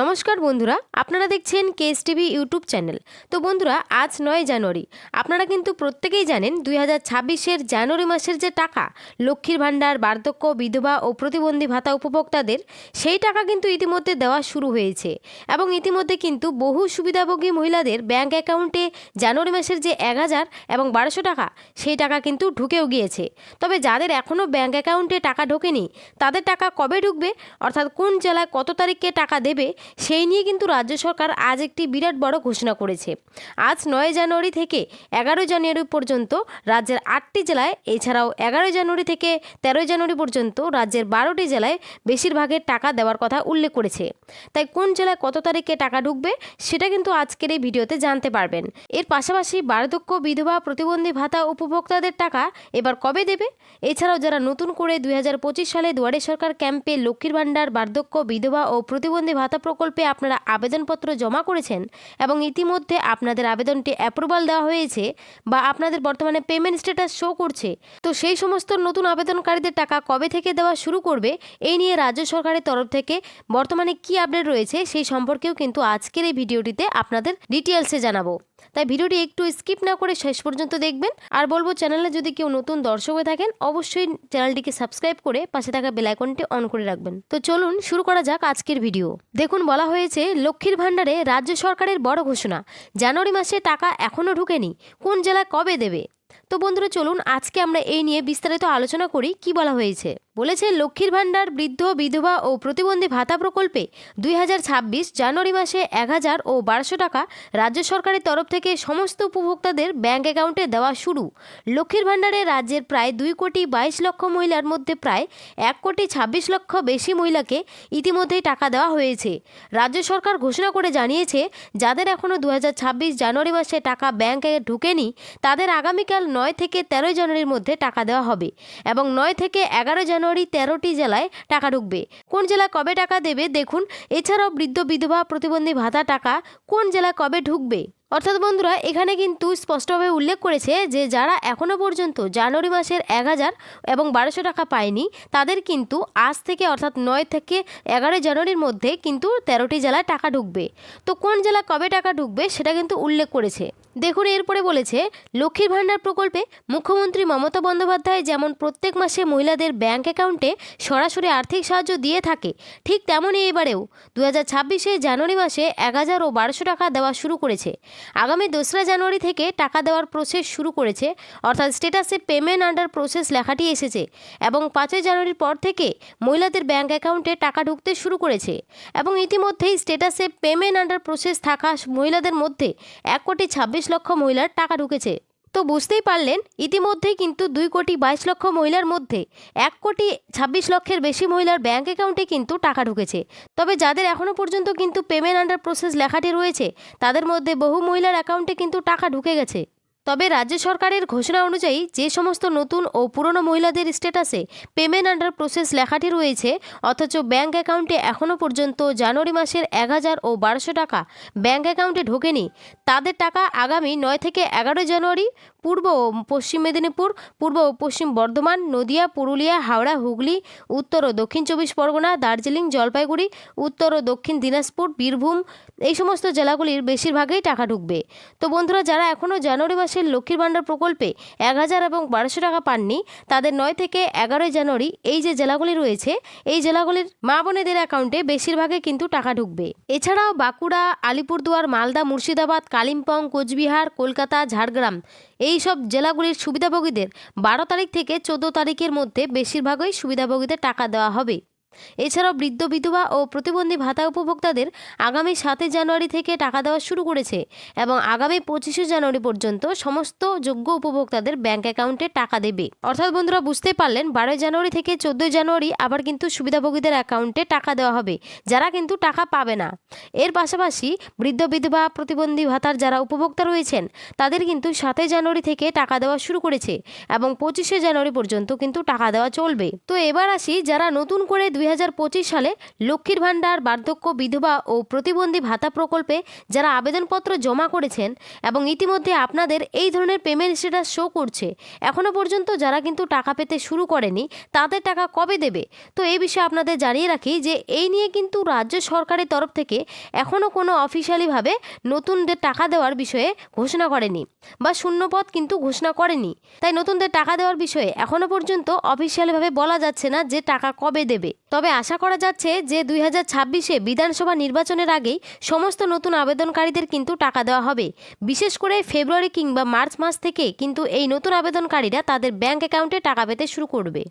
নমস্কার বন্ধুরা, আপনারা দেখছেন কেএস টিভি ইউটিউব চ্যানেল। তো বন্ধুরা, আজ নয় জানুয়ারি। আপনারা কিন্তু প্রত্যেকেই জানেন দুই হাজার ছাব্বিশের জানুয়ারি মাসের যে টাকা, লক্ষ্মীর ভাণ্ডার, বার্ধক্য, বিধবা ও প্রতিবন্ধী ভাতা উপভোক্তাদের, সেই টাকা কিন্তু ইতিমধ্যে দেওয়া শুরু হয়েছে। এবং ইতিমধ্যে কিন্তু বহু সুবিধাভোগী মহিলাদের ব্যাংক অ্যাকাউন্টে জানুয়ারি মাসের যে এক হাজার এবং বারোশো টাকা, সেই টাকা কিন্তু ঢুকেও গিয়েছে। তবে যাদের এখনও ব্যাংক অ্যাকাউন্টে টাকা ঢোকেনি, তাদের টাকা কবে ঢুকবে? অর্থাৎ কোন জেলায় কত তারিখকে টাকা দেবে? সেই নিয়ে কিন্তু রাজ্য সরকার আজ একটি বিরাট বড় ঘোষণা করেছে। আজ নয় জানুয়ারি থেকে এগারো জানুয়ারি পর্যন্ত রাজ্যের আটটি জেলায়, এছাড়াও এগারো জানুয়ারি থেকে তেরোই জানুয়ারি পর্যন্ত রাজ্যের বারোটি জেলায় বেশিরভাগের টাকা দেওয়ার কথা উল্লেখ করেছে। তাই কোন জেলায় কত তারিখে টাকা ঢুকবে সেটা কিন্তু আজকের এই ভিডিওতে জানতে পারবেন। এর পাশাপাশি বার্ধক্য বিধবা প্রতিবন্ধী ভাতা উপভোক্তাদের টাকা এবার কবে দেবে? এছাড়াও যারা নতুন করে দুই হাজার পঁচিশ সালে দুয়ারে সরকার ক্যাম্পে লক্ষ্মীর ভাণ্ডার, বার্ধক্য বিধবা ও প্রতিবন্ধী ভাতা প্রকল্পে আপনারা আবেদনপত্র জমা করেছেন এবং ইতিমধ্যে আপনাদের আবেদনটি অ্যাপ্রুভাল দেওয়া হয়েছে বা আপনাদের বর্তমানে পেমেন্ট স্ট্যাটাস শো করছে, তো সেই সমস্ত নতুন আবেদনকারীদের টাকা কবে থেকে দেওয়া শুরু করবে, এই নিয়ে রাজ্য সরকারের তরফ থেকে বর্তমানে কি আপডেট রয়েছে সেই সম্পর্কেও কিন্তু আজকের এই ভিডিওটিতে আপনাদের ডিটেলসে জানাব। তাই ভিডিওটি একটু স্কিপ না করে শেষ পর্যন্ত দেখবেন। আর বলব চ্যানেলে যদি কেউ নতুন দর্শক হয়ে থাকেন, অবশ্যই চ্যানেলটিকে সাবস্ক্রাইব করে পাশে থাকা বেল আইকনটি অন করে রাখবেন। তো চলুন শুরু করা যাক আজকের ভিডিও। দেখুন, বলা হয়েছে লক্ষ্মীর ভাণ্ডারে রাজ্য সরকারের বড় ঘোষণা। জানুয়ারি মাসে টাকা এখনও ঢুকেনি। কোন জেলায় কবে দেবে? তো বন্ধুরা, চলুন আজকে আমরা এই নিয়ে বিস্তারিত আলোচনা করি। কি বলা হয়েছে? বলেছে লক্ষ্মীর ভাণ্ডার, বৃদ্ধ, বিধবা ও প্রতিবন্ধী ভাতা প্রকল্পে দুই হাজার ছাব্বিশ জানুয়ারি মাসে এক হাজার ও বারোশো টাকা রাজ্য সরকারের তরফ থেকে সমস্ত উপভোক্তাদের ব্যাংক অ্যাকাউন্টে দেওয়া শুরু। লক্ষ্মীর ভাণ্ডারে রাজ্যের প্রায় দুই কোটি বাইশ লক্ষ মহিলার মধ্যে প্রায় এক কোটি ছাব্বিশ লক্ষ বেশি মহিলাকে ইতিমধ্যেই টাকা দেওয়া হয়েছে। রাজ্য সরকার ঘোষণা করে জানিয়েছে, যাদের এখনও দু হাজার ছাব্বিশ জানুয়ারি মাসে টাকা ব্যাংকে ঢুকেনি, তাদের আগামীকাল নয় থেকে তেরোই জানুয়ারির মধ্যে টাকা দেওয়া হবে এবং নয় থেকে এগারো জানুয়ারি তেরোটি জেলায় টাকা ঢুকবে। কোন জেলা কবে টাকা দেবে দেখুন। এছাড়াও বৃদ্ধ বিধবা প্রতিবন্ধী ভাতা টাকা কোন জেলা কবে ঢুকবে? অর্থাৎ বন্ধুরা, এখানে কিন্তু স্পষ্টভাবে উল্লেখ করেছে যে যারা এখনও পর্যন্ত জানুয়ারি মাসের এক হাজার এবং বারোশো টাকা পায়নি, তাদের কিন্তু আজ থেকে অর্থাৎ নয় থেকে এগারোই জানুয়ারির মধ্যে কিন্তু তেরোটি জেলায় টাকা ঢুকবে। তো কোন জেলায় কবে টাকা ঢুকবে সেটা কিন্তু উল্লেখ করেছে। দেখুন, এরপরে বলেছে, লক্ষ্মীর ভাণ্ডার প্রকল্পে মুখ্যমন্ত্রী মমতা বন্দ্যোপাধ্যায় যেমন প্রত্যেক মাসে মহিলাদের ব্যাংক অ্যাকাউন্টে সরাসরি আর্থিক সাহায্য দিয়ে থাকে, ঠিক তেমনই এবারেও দু হাজার ছাব্বিশে জানুয়ারি মাসে এক হাজার ও বারোশো টাকা দেওয়া শুরু করেছে। আগামী দোসরা জানুয়ারি থেকে টাকা দেওয়ার প্রসেস শুরু করেছে। অর্থাৎ স্টেটাসে পেমেন্ট আন্ডার প্রসেস লেখাটি এসেছে এবং পাঁচই জানুয়ারির পর থেকে মহিলাদের ব্যাঙ্ক অ্যাকাউন্টে টাকা ঢুকতে শুরু করেছে এবং ইতিমধ্যেই স্টেটাসে পেমেন্ট আন্ডার প্রসেস থাকা মহিলাদের মধ্যে এক কোটি ছাব্বিশ লক্ষ মহিলার টাকা ঢুকেছে। তো বুঝতেই পারলেন, ইতিমধ্যেই কিন্তু দুই কোটি বাইশ লক্ষ মহিলার মধ্যে এক কোটি ছাব্বিশ লক্ষের বেশি মহিলার ব্যাঙ্ক অ্যাকাউন্টে কিন্তু টাকা ঢুকেছে। তবে যাদের এখনও পর্যন্ত কিন্তু পেমেন্ট আন্ডার প্রসেস লেখাটি রয়েছে, তাদের মধ্যে বহু মহিলার অ্যাকাউন্টে কিন্তু টাকা ঢুকে গেছে। তবে রাজ্য সরকারের ঘোষণা অনুযায়ী যে সমস্ত নতুন ও পুরনো মহিলাদের স্ট্যাটাসে পেমেন্ট আন্ডার প্রসেস লেখাটি রয়েছে, অথচ ব্যাংক অ্যাকাউন্টে এখনও পর্যন্ত জানুয়ারি মাসের এক হাজার ও বারোশো টাকা ব্যাংক অ্যাকাউন্টে ঢোকেনি। তাদের টাকা আগামী নয় থেকে এগারো জানুয়ারি পূর্ব ও পশ্চিম মেদিনীপুর, পূর্ব ও পশ্চিম বর্ধমান, নদিয়া, পুরুলিয়া, হাওড়া, হুগলি, উত্তর ও দক্ষিণ চব্বিশ পরগনা, দার্জিলিং, জলপাইগুড়ি, উত্তর ও দক্ষিণ দিনাজপুর, বীরভূম, এই সমস্ত জেলাগুলির বেশিরভাগেই টাকা ঢুকবে। তো বন্ধুরা, যারা এখনও জানুয়ারি মাসের লক্ষ্মীর ভাণ্ডার প্রকল্পে এক হাজার এবং বারোশো টাকা পাননি। তাদের নয় থেকে এগারোই জানুয়ারি এই যে জেলাগুলি রয়েছে, এই জেলাগুলির মা বোনেদের অ্যাকাউন্টে বেশিরভাগে কিন্তু টাকা ঢুকবে। এছাড়াও বাঁকুড়া, আলিপুরদুয়ার, মালদা, মুর্শিদাবাদ, কালিম্পং, কোচবিহার, কলকাতা, ঝাড়গ্রাম এই সব জেলাগুলির সুবিধাভোগীদের বারো তারিখ থেকে চোদ্দ তারিখের মধ্যে বেশিরভাগই সুবিধাভোগীদের টাকা দেওয়া হবে। এছাড়াও বৃদ্ধ বিধবা ও প্রতিবন্ধী ভাতা উপভোক্তাদের আগামী সাতই জানুয়ারি থেকে টাকা দেওয়া শুরু করেছে এবং আগামী পঁচিশে জানুয়ারি পর্যন্ত সমস্ত যোগ্য উপভোক্তাদের ব্যাংক অ্যাকাউন্টে টাকা দেবে। অর্থাৎ বন্ধুরা, বুঝতে পারলেন, বারোই জানুয়ারি থেকে চোদ্দোই জানুয়ারি আবার কিন্তু সুবিধাভোগীদের অ্যাকাউন্টে টাকা দেওয়া হবে, যারা কিন্তু টাকা পাবে না। এর পাশাপাশি বৃদ্ধ বিধবা, প্রতিবন্ধী ভাতার যারা উপভোক্তা রয়েছেন, তাদের কিন্তু সাতই জানুয়ারি থেকে টাকা দেওয়া শুরু করেছে এবং পঁচিশে জানুয়ারি পর্যন্ত কিন্তু টাকা দেওয়া চলবে। তো এবার আসি যারা নতুন করে দুই দু হাজার পঁচিশ সালে লক্ষ্মীর ভাণ্ডার, বার্ধক্য, বিধবা ও প্রতিবন্ধী ভাতা প্রকল্পে যারা আবেদনপত্র জমা করেছেন এবং ইতিমধ্যে আপনাদের এই ধরনের পেমেন্ট স্ট্যাটাস শো করছে এখনও পর্যন্ত যারা কিন্তু টাকা পেতে শুরু করেনি, তাদের টাকা কবে দেবে? তো এই বিষয়ে আপনাদের জানিয়ে রাখি যে এই নিয়ে কিন্তু রাজ্য সরকারের তরফ থেকে এখনও কোনো অফিসিয়ালিভাবে নতুনদের টাকা দেওয়ার বিষয়ে ঘোষণা করেনি বা শূন্যপদ কিন্তু ঘোষণা করেনি। তাই নতুনদের টাকা দেওয়ার বিষয়ে এখনও পর্যন্ত অফিসিয়ালভাবে বলা যাচ্ছে না যে টাকা কবে দেবে। তবে আশা করা যাচ্ছে যে দুই হাজার ছাব্বিশে বিধানসভা নির্বাচনের আগেই সমস্ত নতুন আবেদনকারীদের কিন্তু টাকা দেওয়া হবে। বিশেষ করে ফেব্রুয়ারি কিংবা মার্চ মাস থেকে কিন্তু এই নতুন আবেদনকারীরা তাদের ব্যাংক অ্যাকাউন্টে টাকা পেতে শুরু করবে।